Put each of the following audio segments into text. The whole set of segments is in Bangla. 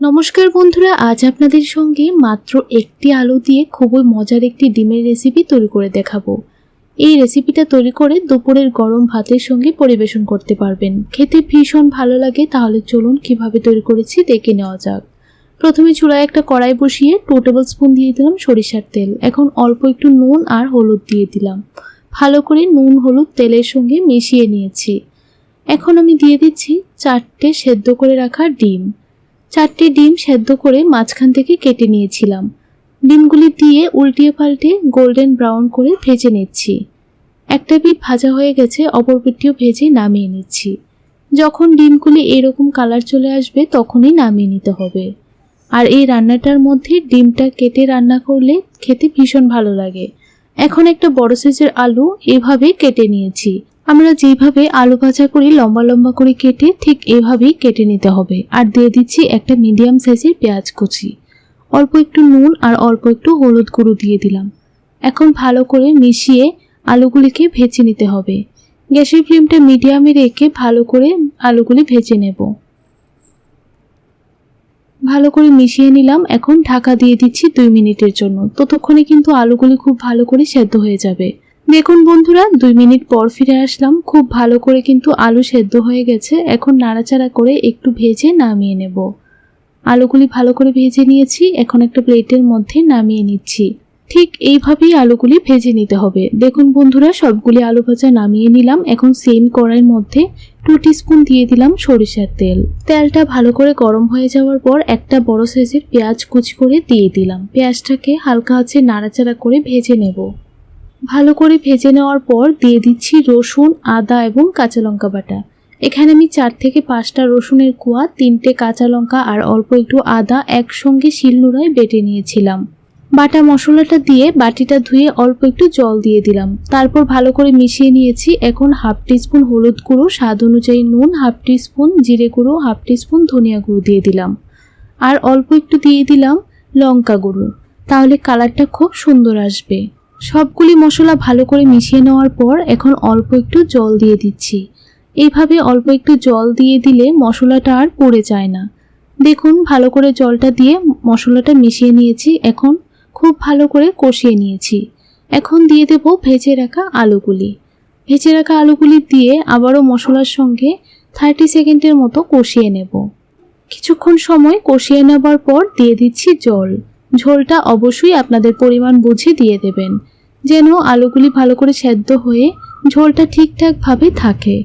নমস্কার বন্ধুরা, আজ আপনাদের সঙ্গে মাত্র একটি আলু দিয়ে খুবই মজার একটি ডিমের রেসিপি তৈরি করে দেখাবো। এই রেসিপিটা তৈরি করে দুপুরের গরম ভাতের সঙ্গে পরিবেশন করতে পারবেন। খেতে ভীষণ ভালো লাগে, তাহলে চলুন কীভাবে তৈরি করেছি দেখে নেওয়া যাক। প্রথমে চুলায় একটা কড়াই বসিয়ে টু টেবিল স্পুন দিয়ে দিলাম সরিষার তেল। এখন অল্প একটু নুন আর হলুদ দিয়ে দিলাম। ভালো করে নুন হলুদ তেলের সঙ্গে মিশিয়ে নিয়েছি। এখন আমি দিয়ে দিচ্ছি চারটে সেদ্ধ করে রাখা ডিম। চারটে ডিম সেদ্ধ করে মাঝখান থেকে কেটে নিয়েছিলাম। ডিমগুলি দিয়ে উল্টিয়ে পাল্টে গোল্ডেন ব্রাউন করে ভেজে নিচ্ছি। একটা পিঠ ভাজা হয়ে গেছে, অপর পিঠটিও ভেজে নামিয়ে নিচ্ছি। যখন ডিমগুলি এরকম কালার চলে আসবে, তখনই নামিয়ে নিতে হবে। আর এই রান্নাটার মধ্যে ডিমটা কেটে রান্না করলে খেতে ভীষণ ভালো লাগে। এখন একটা বড় সাইজের আলু এভাবে কেটে নিয়েছি। আমরা যেভাবে আলু ভাজা করি লম্বা লম্বা করে কেটে ঠিক এভাবেই কেটে নিতে হবে। আর দিয়ে দিচ্ছি একটা মিডিয়াম সাইজের পেঁয়াজ কুচি। অল্প একটু নুন আর অল্প একটু হলুদ গুঁড়ো দিয়ে দিলাম। এখন ভালো করে মিশিয়ে আলুগুলিকে ভেজে নিতে হবে। গ্যাসের ফ্লেমটা মিডিয়ামে রেখে ভালো করে আলুগুলি ভেজে নেব। ভালো করে মিশিয়ে নিলাম। এখন ঢাকা দিয়ে দিচ্ছি দুই মিনিটের জন্য। ততক্ষণে কিন্তু আলুগুলি খুব ভালো করে সেদ্ধ হয়ে যাবে। দেখুন বন্ধুরা, দুই মিনিট পর ফিরে আসলাম। খুব ভালো করে কিন্তু আলু সেদ্ধ হয়ে গেছে। এখন নাড়াচাড়া করে একটু ভেজে নামিয়ে নেব। আলুগুলি ভালো করে ভেজে নিয়েছি। এখন একটা প্লেটের মধ্যে নামিয়ে নিচ্ছি। ঠিক এইভাবেই আলুগুলি ভেজে নিতে হবে। দেখুন বন্ধুরা, সবগুলি আলু ভাজা নামিয়ে নিলাম। এখন সেম কড়াইয়ের মধ্যে টু স্পুন দিয়ে দিলাম সরিষার তেল। তেলটা ভালো করে গরম হয়ে যাওয়ার পর একটা বড় সাইজের পেঁয়াজ কুচি করে দিয়ে দিলাম। পেঁয়াজটাকে হালকা আছে নাড়াচাড়া করে ভেজে নেব। ভালো করে ভেজে নেওয়ার পর দিয়ে দিচ্ছি রসুন, আদা এবং কাঁচা লঙ্কা বাটা। এখানে আমি চার থেকে পাঁচটা রসুনের কুয়া, তিনটে কাঁচা লঙ্কা আর অল্প একটু আদা একসঙ্গে শিলনোড়ায় বেটে নিয়েছিলাম। বাটা মশলাটা দিয়ে বাটিটা ধুয়ে অল্প একটু জল দিয়ে দিলাম। তারপর ভালো করে মিশিয়ে নিয়েছি এখন হাফ টিস্পুন হলুদ গুঁড়ো, স্বাদ অনুযায়ী নুন, হাফ টিস্পুন জিরে গুঁড়ো, হাফ টিস্পুন ধনিয়া গুঁড়ো দিয়ে দিলাম। আর অল্প একটু দিয়ে দিলাম লঙ্কা গুঁড়ো। তাহলে কালারটা খুব সুন্দর আসবে। সবগুলি মশলা ভালো করে মিশিয়ে নেওয়ার পর এখন অল্প একটু জল দিয়ে দিচ্ছি। এইভাবে অল্প একটু জল দিয়ে দিলে মশলাটা আর পড়ে যায় না। দেখুন, ভালো করে জলটা দিয়ে মশলাটা মিশিয়ে নিয়েছি, এখন খুব ভালো করে কষিয়ে নিয়েছি। এখন দিয়ে দেব ভেজে রাখা আলুগুলি। ভেজে রাখা আলুগুলি দিয়ে আবারও মশলার সঙ্গে থার্টি সেকেন্ডের মতো কষিয়ে নেব। কিছুক্ষণ সময় কষিয়ে নেবার পর দিয়ে দিচ্ছি জল। ঝোলটা অবশ্যই আপনাদের পরিমাণ বুঝে দিয়ে দেবেন। যেন আলুগুলি ভালো করে সেদ্ধ হয়ে ঝোলটা ঠিকঠাকভাবে থাকে।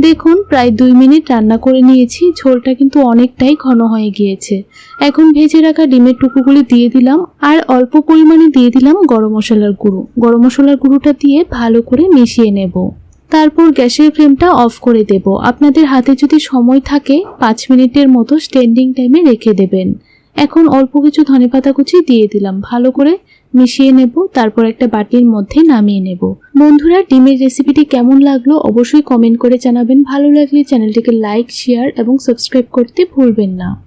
দেখুন, প্রায় দুই মিনিট রান্না করে নিয়েছি, ঝোলটা কিন্তু অনেকটাই ঘন হয়ে গিয়েছে। এখন ভেজে রাখা ডিমের টুকুগুলি দিয়ে দিলাম, আর অল্প পরিমাণে দিয়ে দিলাম গরম মশলার গুঁড়ো। গরম মশলার গুঁড়োটা দিয়ে ভালো করে মিশিয়ে নেব। তারপর গ্যাসের ফ্লেমটা অফ করে দেব। আপনাদের হাতে যদি সময় থাকে, পাঁচ মিনিটের মতো স্ট্যান্ডিং টাইমে রেখে দেবেন। এখন অল্প কিছু ধনেপাতা কুচি দিয়ে দিলাম। ভালো করে মিশিয়ে নেব, তারপর একটা বাটির মধ্যে নামিয়ে নেব। বন্ধুরা, ডিমের রেসিপিটি কেমন লাগল অবশ্যই কমেন্ট করে জানাবেন। ভালো লাগলে চ্যানেলটিকে লাইক শেয়ার এবং সাবস্ক্রাইব করতে ভুলবেন না।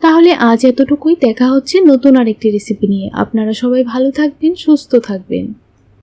তাহলে আজ এতটুকুই, দেখা হচ্ছে নতুন আরেকটি রেসিপি নিয়ে। আপনারা সবাই ভালো থাকবেন, সুস্থ থাকবেন।